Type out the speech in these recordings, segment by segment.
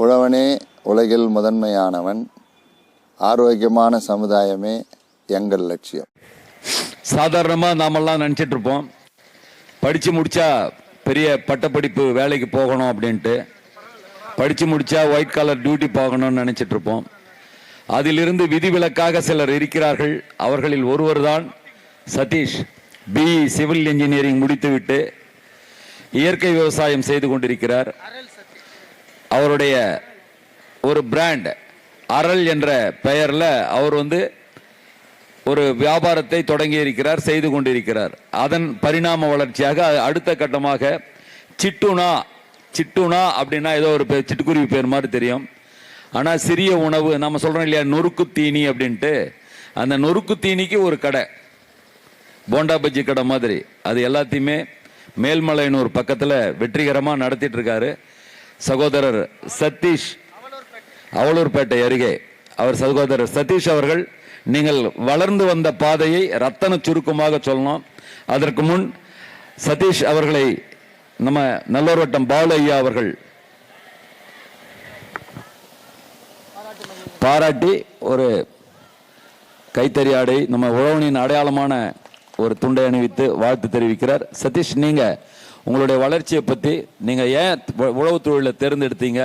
உழவனே உலகில் முதன்மையானவன் ஆரோக்கியமான சமுதாயமே எங்கள் லட்சியம். சாதாரணமாக நாமெல்லாம் நினச்சிட்டு இருப்போம் படித்து முடித்தா பெரிய பட்டப்படிப்பு வேலைக்கு போகணும் அப்படின்ட்டு. படித்து முடித்தா ஒயிட் கலர் டியூட்டி போகணும்னு நினச்சிட்டு இருப்போம் அதிலிருந்து விதிவிலக்காக சிலர் இருக்கிறார்கள். அவர்களில் ஒருவர் தான் சதீஷ். பி சிவில் இன்ஜினியரிங் முடித்துவிட்டு இயற்கை விவசாயம் செய்து கொண்டிருக்கிறார். அவருடைய ஒரு பிராண்ட் அறல் என்ற பெயரில் அவர் வந்து ஒரு வியாபாரத்தை தொடங்கி இருக்கிறார் செய்து கொண்டிருக்கிறார். அதன் பரிணாம வளர்ச்சியாக அடுத்த கட்டமாக சிட்டுனா சிட்டுனா அப்படின்னா ஏதோ ஒரு பேர் சிட்டுக்குருவி பேர் மாதிரி தெரியும். ஆனால் சிறிய உணவு நம்ம சொல்கிறோம் இல்லையா நொறுக்கு தீனி அப்படின்ட்டு. அந்த நொறுக்கு தீனிக்கு ஒரு கடை. போண்டா பஜ்ஜி கடை மாதிரி. அது எல்லாத்தையுமே மேல்மலையினூர் பக்கத்தில் வெற்றிகரமாக நடத்திட்டு இருக்காரு. சகோதரர் சதீஷ் அவலூர்பேட்டை அருகே. அவர் சகோதரர் சதீஷ் அவர்கள் நீங்கள் வளர்ந்து வந்த பாதையை ரத்தன சுருக்கமாக சொல்லணும் அதற்கு முன் சதீஷ் அவர்களை நம்ம நல்லூர் வட்டம் பாலு ஐயா அவர்கள் பாராட்டி ஒரு கைத்தறி ஆடை நம்ம உழவனின் அடையாளமான ஒரு துண்டை அணிவித்து வாழ்த்து தெரிவிக்கிறார். சதீஷ் நீங்க உங்களுடைய வளர்ச்சியை பற்றி நீங்கள் ஏன் உழவு தொழிலை தேர்ந்தெடுத்தீங்க?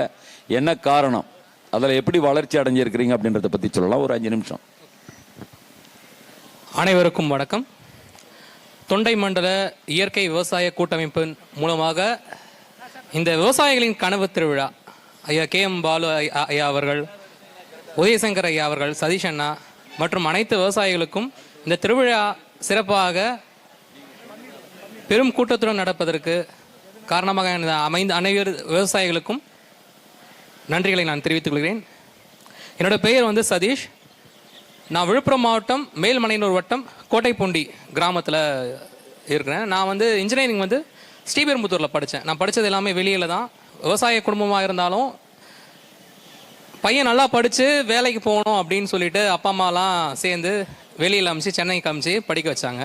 என்ன காரணம்? அதில் எப்படி வளர்ச்சி அடைஞ்சிருக்கிறீங்க அப்படின்றத பற்றி சொல்லலாம். ஒரு அஞ்சு நிமிஷம். அனைவருக்கும் வணக்கம். தொண்டை மண்டல இயற்கை விவசாய கூட்டமைப்பின் மூலமாக இந்த விவசாயிகளின் கனவு திருவிழா ஐயா கே எம் பாலு ஐயா ஐயா அவர்கள் உதயசங்கர் ஐயா அவர்கள் சதீஷ் அண்ணா மற்றும் அனைத்து விவசாயிகளுக்கும் இந்த திருவிழா சிறப்பாக பெரும் கூட்டத்துடன் நடப்பதற்கு காரணமாக இந்த அமைந்த அனைவர் விவசாயிகளுக்கும் நன்றிகளை நான் தெரிவித்துக் கொள்கிறேன். என்னோட பெயர் வந்து சதீஷ். நான் விழுப்புரம் மாவட்டம் மேல்மலையனூர் வட்டம் கோட்டைப்பூண்டி கிராமத்தில் இருக்கிறேன். நான் வந்து இன்ஜினியரிங் வந்து ஸ்ரீபெரும்புத்தூரில் படித்தேன் நான் படித்தது எல்லாமே வெளியில் தான். விவசாய குடும்பமாக இருந்தாலும் பையன் நல்லா படித்து வேலைக்கு போகணும் அப்படின்னு சொல்லிட்டு அப்பா அம்மாலாம் சேர்ந்து வெளியில் அமிச்சு சென்னைக்கு அமிச்சு படிக்க வச்சாங்க.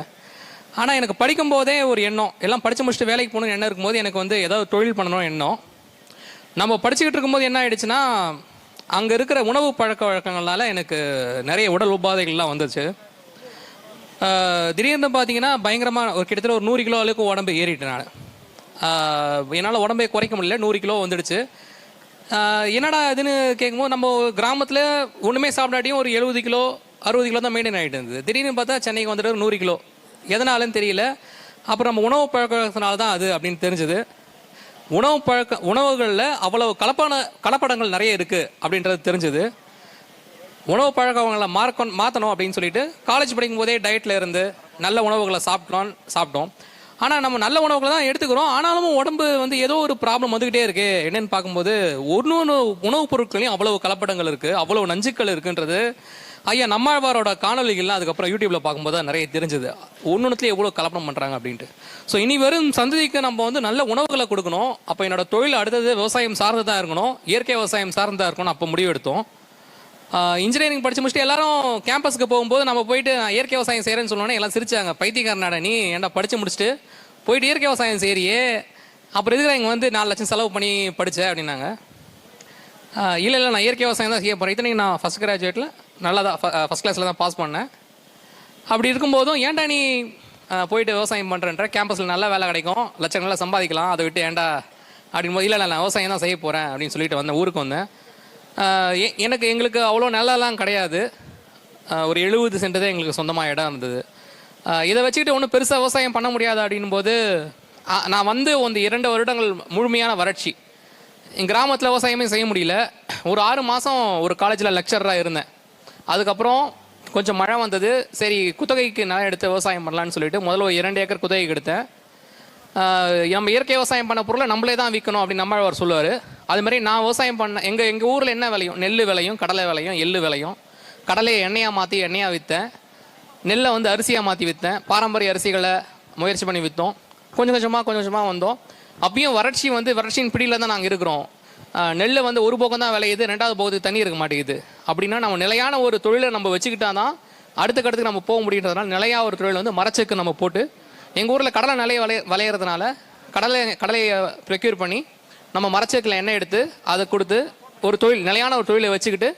ஆனால் எனக்கு படிக்கும் போதே ஒரு எண்ணம். எல்லாம் படித்து முடிச்சுட்டு வேலைக்கு போகணும்னு எண்ணம் இருக்கும்போது எனக்கு வந்து ஏதாவது தொழில் பண்ணணும் எண்ணம். நம்ம படிச்சுக்கிட்டு இருக்கும்போது என்ன ஆயிடுச்சுன்னா அங்கே இருக்கிற உணவு பழக்க வழக்கங்களால எனக்கு நிறைய உடல் உபாதைகள்லாம் வந்துச்சு திடீர்னு பார்த்தீங்கன்னா பயங்கரமாக ஒரு கிட்டத்தட்ட ஒரு நூறு கிலோ அளவுக்கு உடம்பு ஏறிட்டேன் நான். என்னால் உடம்பை குறைக்க முடியல. நூறு கிலோ வந்துடுச்சு. என்னடா இதுன்னு கேட்கும்போது நம்ம கிராமத்தில் ஒன்றுமே சாப்பிடாட்டியும் ஒரு எழுபது கிலோ அறுபது கிலோ தான் மெயின்டைன் ஆகிட்டு இருந்தது. திடீர்னு பார்த்தா சென்னைக்கு வந்துட்டு ஒரு நூறு கிலோ. எதனாலன்னு தெரியல. அப்புறம் நம்ம உணவு பழக்கத்தினால தான் அது அப்படின்னு தெரிஞ்சது. உணவு பழக்க உணவுகளில் அவ்வளவு கலப்பான கலப்படங்கள் நிறைய இருக்குது அப்படின்றது தெரிஞ்சது. உணவு பழக்கங்களை மார்க்க மாற்றணும் அப்படின்னு சொல்லிட்டு காலேஜ் படிக்கும் போதே டயட்டில் இருந்து நல்ல உணவுகளை சாப்பிட்டோம் சாப்பிட்டோம். ஆனால் நம்ம நல்ல உணவுகளை தான் எடுத்துக்கிறோம். ஆனாலும் உடம்பு வந்து ஏதோ ஒரு ப்ராப்ளம் வந்துக்கிட்டே இருக்கு. என்னன்னு பார்க்கும்போது ஒன்று ஒன்று உணவுப் பொருட்களையும் அவ்வளவு கலப்படங்கள் இருக்குது அவ்வளவு நஞ்சுக்கள் இருக்குன்றது ஐயா நம்மாழ்வாரோட காணொலிகள்லாம் அதுக்கப்புறம் யூடியூப்பில் பார்க்கும்போது தான் நிறைய தெரிஞ்சது. ஒன்னொன்னுலேயே எவ்வளோ கலப்படம் பண்ணுறாங்க அப்படின்ட்டு. ஸோ இனி வரும் சந்ததிக்கு நம்ம வந்து நல்ல உணவுகளை கொடுக்கணும். அப்போ என்னோட தொழில் அடுத்தது விவசாயம் சார்ந்ததாக இருக்கணும். இயற்கை விவசாயம் சார்ந்ததாக இருக்கணும். அப்போ முடிவு எடுத்தோம் இன்ஜினியரிங் படித்து முடிச்சுட்டு எல்லாரும் கேம்பஸ்க்கு போகும்போது நம்ம போயிட்டு இயற்கை விவசாயம் செய்கிறேன்னு சொன்னோன்னே எல்லாம் சிரிச்சாங்க. பைத்தியக்காரனாடா நீ? ஏன்டா படித்து முடிச்சுட்டு? போயிட்டு இயற்கை விவசாயம் செய்கிறியே அப்புறம் இதுக்கு இங்கே வந்து நாலு லட்சம் செலவு பண்ணி படித்தேன் அப்படின்னாங்க. இல்லை இல்லை நான் இயற்கை விவசாயம் தான் செய்ய போகிறேன் இத்தனைக்கு நான் ஃபஸ்ட் கிராஜுவேட்டில் நல்லா தான் ஃபஸ்ட் கிளாஸில் தான் பாஸ் பண்ணேன். அப்படி இருக்கும்போதும் ஏன்டா நீ போயிட்டு விவசாயம் பண்ணுறன்ற கேம்பஸில் நல்ல வேலை கிடைக்கும் லட்சங்களை சம்பாதிக்கலாம் அதை விட்டு ஏன்டா அப்படின்னு போது இல்லை இல்லை நான் விவசாயம் தான் செய்ய போகிறேன் அப்படின்னு சொல்லிட்டு வந்தேன் ஊருக்கு வந்தேன். எனக்கு எங்களுக்கு அவ்வளோ நிலம்லாம் கிடையாது. ஒரு எழுபது சென்ட் தான் எங்களுக்கு சொந்தமாக இடம் இருந்தது. இதை வச்சுக்கிட்டு ஒன்றும் பெருசாக விவசாயம் பண்ண முடியாது அப்படின்னும் போது நான் வந்து ಒಂದು இரண்டு வருடங்கள் முழுமையான வறட்சி. எங்கள் கிராமத்தில் விவசாயமே செய்ய முடியல. ஒரு ஆறு மாதம் ஒரு காலேஜில் லெக்சராக இருந்தேன். அதுக்கப்புறம் கொஞ்சம் மழை வந்தது. சரி குத்தகைக்கு நிலம் எடுத்து விவசாயம் பண்ணலான்னு சொல்லிட்டு முதல்ல ஒரு இரண்டு ஏக்கர் குத்தகைக்கு எடுத்தேன். நம்ம இயற்கை விவசாயம் பண்ண பொருளை நம்மளே தான் விற்கணும் அப்படின்னு நம்மளவர் சொல்லுவார். அது மாதிரி நான் விவசாயம் பண்ண எங்கள் எங்கள் ஊரில் என்ன விளையும்? நெல் விளையும் கடலை விளையும் எள்ளு விளையும். கடலையை எண்ணெயாக மாற்றி எண்ணெயாக விற்றேன் நெல்லை வந்து அரிசியாக மாற்றி விற்றேன் பாரம்பரிய அரிசிகளை முயற்சி பண்ணி விற்றோம் கொஞ்சம் கொஞ்சமாக கொஞ்சம் கொஞ்சமாக வந்தோம். அப்பயும் வறட்சி வந்து வறட்சியின் பிடியில் தான் நாங்கள் இருக்கிறோம். நெல் வந்து ஒரு பக்கம் தான் விளையுது ரெண்டாவது பக்கத்துக்கு தண்ணி இருக்க மாட்டேங்குது. அப்படின்னா நம்ம நிலையான ஒரு தொழிலை நம்ம வச்சுக்கிட்டா தான் அடுத்த கட்டத்துக்கு நம்ம போக முடியுன்றதுனால நிலையாக ஒரு தொழில் வந்து மரச்சக்கு நம்ம போட்டு எங்கள் ஊரில் கடலை நிலைய விளைய விளையிறதுனால கடலை கடலையை ப்ரொக்யூர் பண்ணி நம்ம மரச்சக்கில் எண்ணெய் எடுத்து அதை கொடுத்து ஒரு தொழில் நிலையான ஒரு தொழிலை வச்சுக்கிட்டு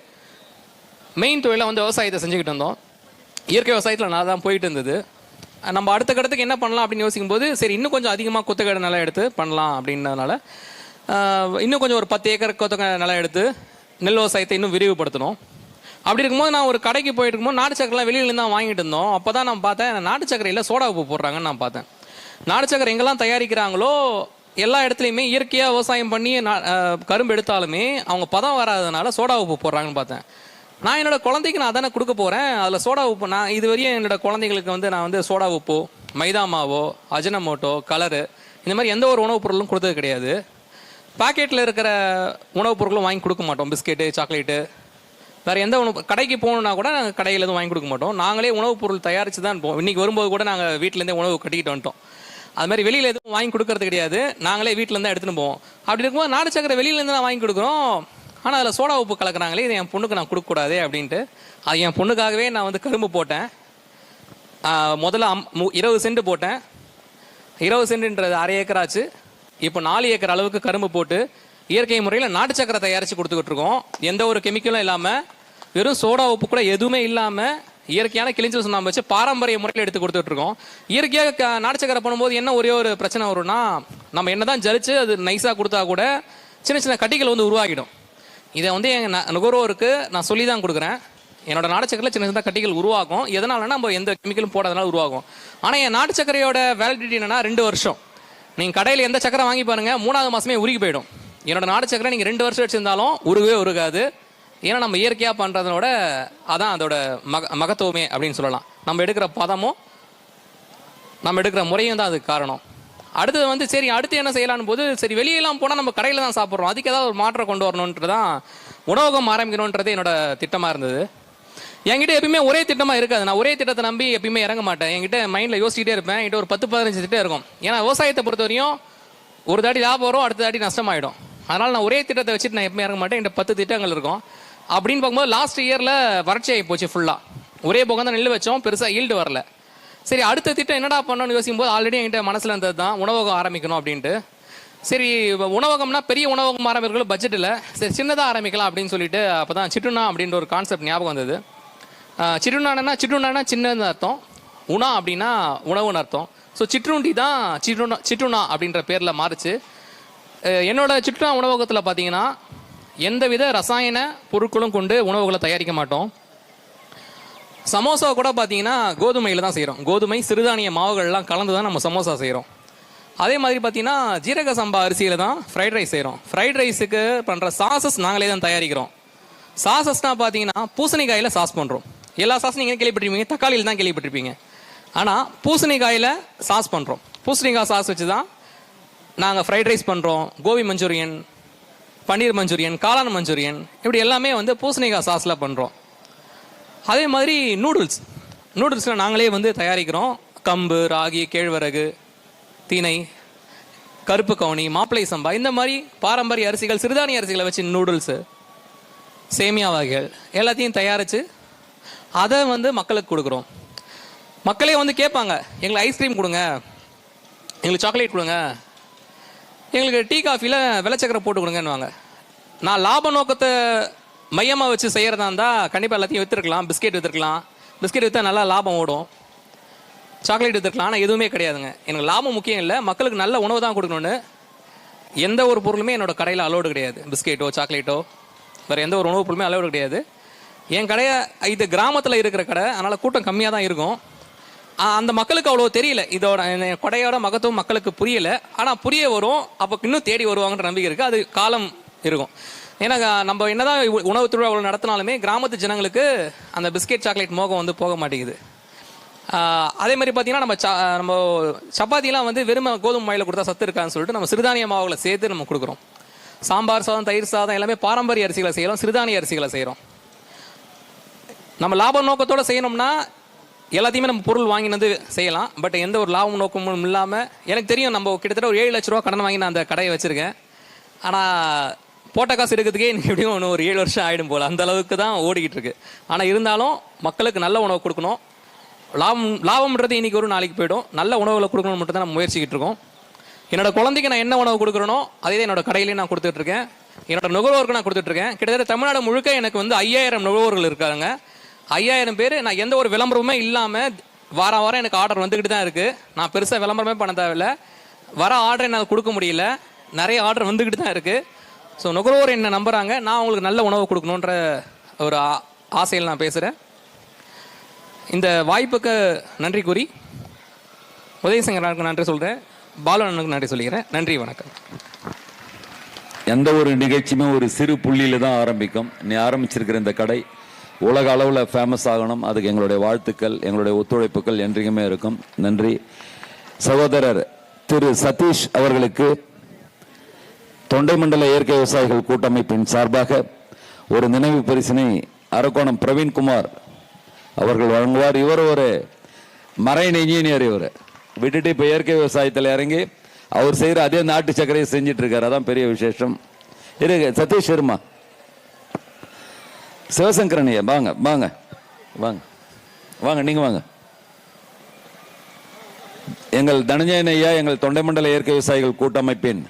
மெயின் தொழிலை வந்து விவசாயத்தை செஞ்சுக்கிட்டு இருந்தோம். இயற்கை விவசாயத்தில் நல்லா தான் போயிட்டு இருந்தது. நம்ம அடுத்த கட்டத்துக்கு என்ன பண்ணலாம் அப்படின்னு யோசிக்கும் போது சரி இன்னும் கொஞ்சம் அதிகமாக குத்தகை நிலம் எடுத்து பண்ணலாம் அப்படின்றதுனால இன்னும் கொஞ்சம் ஒரு பத்து ஏக்கர் கொத்தங்க நிலம் எடுத்து நெல் விவசாயத்தை இன்னும் விரிவுபடுத்தணும். அப்படி இருக்கும்போது நான் ஒரு கடைக்கு போயிட்டு இருக்கும்போது நாட்டு சக்கரெலாம் வெளியிலேருந்து தான் வாங்கிட்டு இருந்தோம். அப்போ தான் நான் பார்த்தேன் நாட்டு சக்கரையில் சோடா உப்பு போடுறாங்கன்னு நான் பார்த்தேன். நாட்டு சக்கரை எங்கெல்லாம் தயாரிக்கிறாங்களோ எல்லா இடத்துலையுமே இயற்கையாக விவசாயம் பண்ணி கரும்பு எடுத்தாலுமே அவங்க பதம் வராதனால சோடா உப்பு போடுறாங்கன்னு பார்த்தேன். நான் என்னோட குழந்தைக்கு நான் தானே கொடுக்க போகிறேன் அதில் சோடா உப்பு நான் இது வரையும் என்னோட குழந்தைங்களுக்கு வந்து நான் வந்து சோடா உப்போ மைதா மாவோ அஜனமோட்டோ கலரு இந்த மாதிரி எந்த ஒரு உணவுப் பொருளும் கொடுத்தது கிடையாது. பாக்கெட்டில் இருக்கிற உணவுப் பொருட்களும் வாங்கி கொடுக்க மாட்டோம். Biscuit chocolate. வேறு எந்த உணவு கடைக்கு போகணுன்னா கூட நாங்கள் கடையில் எதுவும் வாங்கி கொடுக்க மாட்டோம். நாங்களே உணவுப் பொருள் தயாரித்து தான் போவோம் இன்றைக்கி வரும்போது கூட நாங்கள் வீட்டிலேருந்தே உணவு கட்டிக்கிட்டு வந்துட்டோம். அது மாதிரி வெளியில் எதுவும் வாங்கி கொடுக்கறது கிடையாது. நாங்களே வீட்டிலேருந்து எடுத்துகிட்டு போவோம். அப்படி இருக்கும்போது நாடு சக்கரை வெளியிலேருந்து தான் வாங்கி கொடுக்குறோம். ஆனால் அதில் சோடா உப்பு கலக்குறாங்களே இது என் பொண்ணுக்கு நான் கொடுக்கக்கூடாது அப்படின்ட்டு. அது என் பொண்ணுக்காகவே நான் வந்து கரும்பு போட்டேன். முதல்ல அம் மு- இருபது சென்ட் போட்டேன். இருபது சென்ட்ன்றது அரை ஏக்கர் ஆச்சு இப்போ நாலு ஏக்கர் அளவுக்கு கரும்பு போட்டு இயற்கை முறையில் நாட்டு சக்கரை தயாரித்து கொடுத்துக்கிட்டு இருக்கோம். எந்த ஒரு கெமிக்கலும் இல்லாமல் வெறும் சோடா உப்பு கூட எதுவுமே இல்லாமல் இயற்கையான கிளிஞ்சல் சுண்ணாம்பு வச்சு பாரம்பரிய முறையில் எடுத்து கொடுத்துட்டு இருக்கோம். இயற்கையாக க- நாட்டு சக்கரை பண்ணும்போது என்ன ஒரே ஒரு பிரச்சனை வரும்னா நம்ம என்ன தான் ஜலிச்சு அது நைஸாக கொடுத்தா கூட சின்ன சின்ன கட்டிகள் வந்து உருவாகிடும். இதை வந்து எங்கள் நுகர்வோருக்கு நான் சொல்லி தான் கொடுக்குறேன். என்னோட நாட்டு சக்கரையில் சின்ன சின்ன கட்டிகள் உருவாகும். எதனாலனா நம்ம எந்த கெமிக்கலும் போடாதனால உருவாகும். ஆனால் என் நாட்டு சக்கரையோட வேலிடிட்டி என்னன்னா ரெண்டு வருஷம். நீங்கள் கடையில் எந்த சக்கரை வாங்கி பாருங்கள் மூணாவது மாதமே உருகி போயிடும். என்னோட நாடு சக்கரை நீங்கள் ரெண்டு வருஷம் வச்சுருந்தாலும் உருகவே உருகாது. ஏன்னா நம்ம இயற்கையாக பண்ணுறதோட அதான் அதோட மக மகத்துவமே அப்படின்னு சொல்லலாம். நம்ம எடுக்கிற பதமும் நம்ம எடுக்கிற முறையும் தான் அதுக்கு காரணம். அடுத்தது வந்து சரி அடுத்து என்ன செய்யலாம்னு போது சரி வெளியெல்லாம் போனால் நம்ம கடையில் தான் சாப்பிட்றோம். அதுக்கு ஏதாவது ஒரு மாற்றம் கொண்டு வரணுன்றது தான் உணவகம் ஆரம்பிக்கணுன்றது என்னோட திட்டமாக இருந்தது. என்கிட்ட எப்பயுமே ஒரே திட்டமாக இருக்காது. நான் ஒரே திட்டத்தை நம்பி எப்பயுமே இறங்க மாட்டேன். என்கிட்ட மைண்டில் யோசிச்சுட்டே இருப்பேன். என்கிட்ட ஒரு பத்து பதினஞ்சு திட்டம் இருக்கும். ஏன்னா விவசாயத்தை பொறுத்த வரையும் ஒரு தாட்டி லாபம் வரும் அடுத்த தாட்டி நஷ்டமாயிடும். அதனால் நான் ஒரே திட்டத்தை வச்சுட்டு நான் எப்பவுமே இறங்க மாட்டேன். என்கிட்ட பத்து திட்டங்கள் இருக்கும். அப்படின்னு பார்க்கும்போது லாஸ்ட் இயரில் வறட்சி ஆகி போச்சு ஃபுல்லாக ஒரே பக்கம் தான் நெல் வச்சோம். பெருசாக ஈல்டு வரல. சரி அடுத்த திட்டம் என்னடா பண்ணணும்னு யோசிக்கும் போது ஆல்ரெடி என்கிட்ட மனசில் இருந்தது தான் உணவகம் ஆரம்பிக்கணும் அப்படின்ட்டு. சரி உணவகம்னா பெரிய உணவகம் ஆரம்பிக்கிறதுக்கு பட்ஜெட் இல்லை. சரி சின்னதாக ஆரம்பிக்கலாம் அப்படின்னு சொல்லிட்டு அப்போ தான் சிட்டுனா அப்படின்ற ஒரு கான்செப்ட் ஞாபகம் வந்தது. சிட்டுனானா சிட்டுனானா சின்னதுன்னு அர்த்தம். உணா அப்படின்னா உணவுன்னு அர்த்தம். ஸோ சிற்றுண்டி தான் சிட்டுனா சிற்றுண்ணா அப்படின்ற பேரில் மாறுச்சு. என்னோடய என்னோட உணவகத்தில் பார்த்தீங்கன்னா எந்தவித ரசாயன பொருட்களும் கொண்டு உணவுகளை தயாரிக்க மாட்டோம். சமோசா கூட பார்த்தீங்கன்னா கோதுமையில் தான் செய்கிறோம் கோதுமை சிறுதானிய மாவுகள்லாம் கலந்து தான் நம்ம சமோசா செய்கிறோம் அதே மாதிரி பார்த்தீங்கன்னா ஜீரக சம்பா அரிசியில் தான் ஃப்ரைட் ரைஸ் செய்கிறோம் ஃப்ரைட் ரைஸுக்கு பண்ணுற சாசஸ் நாங்களே தான் தயாரிக்கிறோம். சாசஸ்னால் பார்த்தீங்கன்னா பூசணிக்காயில் சாஸ் பண்ணுறோம் எல்லா சாஸும் நீங்கள் கேள்விப்பட்டிருப்பீங்க தக்காளியில் தான் கேள்விப்பட்டிருப்பீங்க. ஆனால் பூசணிக்காயில் சாஸ் பண்ணுறோம் பூசணிக்காய் சாஸ் வச்சு தான் நாங்கள் ஃப்ரைட் ரைஸ் பண்ணுறோம் கோபி மஞ்சூரியன் பன்னீர் மஞ்சூரியன் காளான் மஞ்சூரியன் இப்படி எல்லாமே வந்து பூசணிக்காய் சாஸில் பண்ணுறோம் அதே மாதிரி நூடுல்ஸ் நூடுல்ஸில் நாங்களே வந்து தயாரிக்கிறோம். கம்பு ராகி கேழ்வரகு தினை கருப்பு கவுனி மாப்பிளை சம்பா இந்த மாதிரி பாரம்பரிய அரிசிகள் சிறுதானிய அரிசிகளை வச்சு நூடுல்ஸு சேமியா வகைகள் எல்லாத்தையும் தயாரித்து அதை வந்து மக்களுக்கு கொடுக்குறோம். மக்களே வந்து கேட்பாங்க எங்களுக்கு ஐஸ்கிரீம் கொடுங்க எங்களுக்கு சாக்லேட் கொடுங்க எங்களுக்கு டீ காஃபியில் விளைச்சக்கரை போட்டு கொடுங்கன்னு நான் லாப நோக்கத்தை மையமாக வச்சு செய்கிறதா இருந்தால் கண்டிப்பாக எல்லாத்தையும் விற்றுருக்கலாம் பிஸ்கெட் விற்றுருக்கலாம் பிஸ்கெட் விற்றா நல்லா லாபம் ஓடும். சாக்லேட் விற்றுருக்கலாம் ஆனால் எதுவுமே கிடையாதுங்க. எனக்கு லாபம் முக்கியம் இல்லை. மக்களுக்கு நல்ல உணவு தான் கொடுக்கணும்னு எந்த ஒரு பொருளுமே என்னோட கடையில் அலோடு கிடையாது. பிஸ்கெட்டோ சாக்லேட்டோ வேறு எந்த ஒரு உணவு பொருளுமே அலோடு கிடையாது. என் கடையை இது கிராமத்தில் இருக்கிற கடை அதனால் கூட்டம் கம்மியாக தான் இருக்கும். அந்த மக்களுக்கு அவ்வளோ தெரியல. இதோட கொடையோட மகத்துவம் மக்களுக்கு புரியல. ஆனால் புரிய வரும். அப்போ இன்னும் தேடி வருவாங்கன்ற நம்பிக்கை இருக்குது அது காலம் இருக்கும். ஏன்னா நம்ம என்னதான் உணவு திருவிழாவில் நடத்தினாலுமே கிராமத்து ஜனங்களுக்கு அந்த பிஸ்கெட் சாக்லேட் மோகம் வந்து போக மாட்டேங்குது. அதே மாதிரி பார்த்தீங்கன்னா நம்ம சா- நம்ம சப்பாத்திலாம் வந்து வெறும் கோதுமை மாயில் கொடுத்தா சத்து இருக்கான்னு சொல்லிட்டு நம்ம சிறுதானிய மாவுகளை சேர்த்து நம்ம கொடுக்குறோம். சாம்பார் சாதம் தயிர் சாதம் எல்லாமே பாரம்பரிய அரிசிகளை செய்கிறோம் சிறுதானிய அரிசிகளை செய்கிறோம் நம்ம லாப நோக்கத்தோடு செய்யணும்னா எல்லாத்தையுமே நம்ம பொருள் வாங்கினது வந்து செய்யலாம். பட் எந்த ஒரு லாபம் நோக்கமும் இல்லாமல் எனக்கு தெரியும் நம்ம கிட்டத்தட்ட ஒரு ஏழு லட்ச ரூபா கடன் வாங்கி நான் அந்த கடையை வச்சுருக்கேன். ஆனால் போட்ட காசு எடுக்கிறதுக்கே எனக்கு எப்படியும் ஒன்று ஒரு ஏழு வருஷம் ஆகிடும் போல். அந்த அளவுக்கு தான் ஓடிக்கிட்டு இருக்கு. ஆனால் இருந்தாலும் மக்களுக்கு நல்ல உணவு கொடுக்கணும். லாபம் லாபம்ன்றது இன்னைக்கு ஒரு நாளைக்கு போயிடும். நல்ல உணவுகளை கொடுக்கணும் மட்டும் தான் நம்ம முயற்சிக்கிட்டு இருக்கோம். என்னோட குழந்தைக்கு நான் என்ன உணவு கொடுக்குறேனோ அதே தான் என்னோட கடையிலேயே நான் கொடுத்துட்ருக்கேன் என்னோட நுகர்வோருக்கு நான் கொடுத்துட்ருக்கேன் கிட்டத்தட்ட தமிழ்நாடு முழுக்க எனக்கு வந்து ஐயாயிரம் நுகர்வோர்கள் இருக்காங்க. ஐயாயிரம் பேர் நான் எந்த ஒரு விளம்பரமுமே இல்லாமல் வாரம் வாரம் எனக்கு ஆர்டர் வந்துக்கிட்டு தான் இருக்குது நான் பெருசாக விளம்பரமே பண்ண தேவையில்ல. வர ஆர்டர் என்னால் கொடுக்க முடியல. நிறைய ஆர்டர் வந்துக்கிட்டு தான் இருக்குது ஸோ நுகர்வோர் என்ன நம்புகிறாங்க நான் அவங்களுக்கு நல்ல உணவு கொடுக்கணுன்ற ஒரு ஆசையில் நான் பேசுகிறேன் இந்த வாய்ப்புக்கு நன்றி கூறி உதயசங்கரனுக்கு நன்றி சொல்கிறேன் பாலனுக்கு நன்றி சொல்லிக்கிறேன். நன்றி வணக்கம். எந்த ஒரு நிகழ்ச்சியுமே ஒரு சிறு புள்ளியில் தான் ஆரம்பிக்கும். நீ ஆரம்பிச்சிருக்கிற இந்த கடை உலக அளவில் ஃபேமஸ் ஆகணும். அதுக்கு எங்களுடைய வாழ்த்துக்கள் எங்களுடைய ஒத்துழைப்புகள் என்றைக்குமே இருக்கும். நன்றி. சகோதரர் திரு சதீஷ் அவர்களுக்கு தொண்டை மண்டல இயற்கை விவசாயிகள் கூட்டமைப்பின் சார்பாக ஒரு நினைவு பரிசினை அரக்கோணம் பிரவீன்குமார் அவர்கள் வழங்குவார். இவர் ஒரு மரைன் இன்ஜினியர் இவர். விட்டுட்டு இப்போ இயற்கை விவசாயத்தில் இறங்கி அவர் செய்கிற அதே நாட்டு சர்க்கரையை செஞ்சுட்டு அதான் பெரிய விசேஷம். இரு சதீஷ் சர்மா சிவசங்கரன் ஐயா வாங்க வாங்க. வாங்க. வாங்க நீங்க வாங்க. எங்கள் தனஞ்சயன் ஐயா எங்கள் தொண்டைமண்டல இயற்கை விவசாயிகள் கூட்டமைப்பின்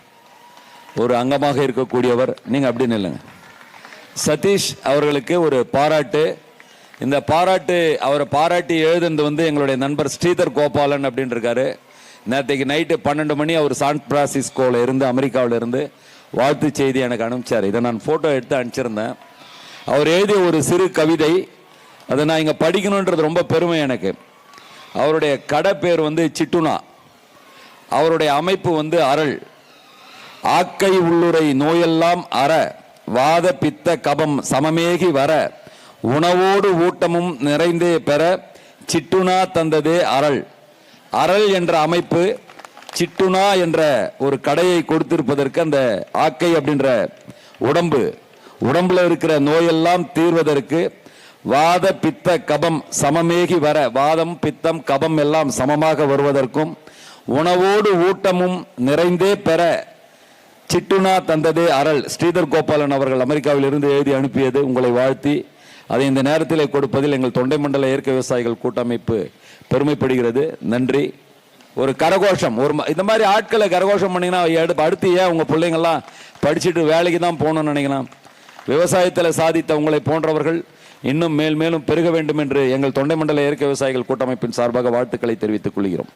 ஒரு அங்கமாக இருக்கக்கூடியவர். நீங்க அப்படின்னு இல்லைங்க சதீஷ் அவர்களுக்கு ஒரு பாராட்டு. இந்த பாராட்டு அவரை பாராட்டி எழுதுனது வந்து எங்களுடைய நண்பர் ஸ்ரீதர் கோபாலன் அப்படின்னு இருக்காரு நேற்றைக்கு நைட்டு பன்னெண்டு மணி அவர் சான் பிரான்சிஸ்கோவில் இருந்து அமெரிக்காவில் இருந்து வாழ்த்து செய்தி எனக்கு அனுப்பிச்சார். இதை நான் ஃபோட்டோ எடுத்து அனுப்பிச்சிருந்தேன். அவர் எழுதிய ஒரு சிறு கவிதை. அதை நான் இங்கே படிக்கணுன்றது ரொம்ப பெருமை எனக்கு. அவருடைய கடை பேர் வந்து சிட்டுனா. அவருடைய அமைப்பு வந்து அருள் ஆக்கை உள்ளுரை நோயெல்லாம் அற வாத பித்த கபம் சமமேகி வர உணவோடு ஊட்டமும் நிறைந்தே பெற சிட்டுனா தந்ததே அறள் அறள் என்ற அமைப்பு சிட்டுனா என்ற ஒரு கடையை கொடுத்திருப்பதற்கு அந்த ஆக்கை அப்படின்ற உடம்பு. உடம்புல இருக்கிற நோயெல்லாம் தீர்வதற்கு வாத பித்த கபம் சமமேகி வர வாதம் பித்தம் கபம் எல்லாம் சமமாக வருவதற்கும் உணவோடு ஊட்டமும் நிறைந்தே பெற சிட்டுனா தந்ததே அரள் ஸ்ரீதர் கோபாலன் அவர்கள் அமெரிக்காவில் இருந்து எழுதி அனுப்பியது உங்களை வாழ்த்தி அதை இந்த நேரத்தில் கொடுப்பதில் எங்கள் தொண்டை மண்டல இயற்கை விவசாயிகள் கூட்டமைப்பு பெருமைப்படுகிறது. நன்றி. ஒரு கரகோஷம் ஒரு ம- இந்த மாதிரி ஆட்களை கரகோஷம் பண்ணிங்கன்னா அடுத்து ஏன் உங்கள் பிள்ளைங்கள்லாம் படிச்சுட்டு வேலைக்கு தான் போகணும்னு நினைக்கலாம்? விவசாயத்தில் சாதித்த உங்களை போன்றவர்கள் இன்னும் மேல் மேலும் பெருக வேண்டும் என்று எங்கள் தொண்டை மண்டல இயற்கை விவசாயிகள் கூட்டமைப்பின் சார்பாக வாழ்த்துக்களை தெரிவித்துக் கொள்கிறோம்.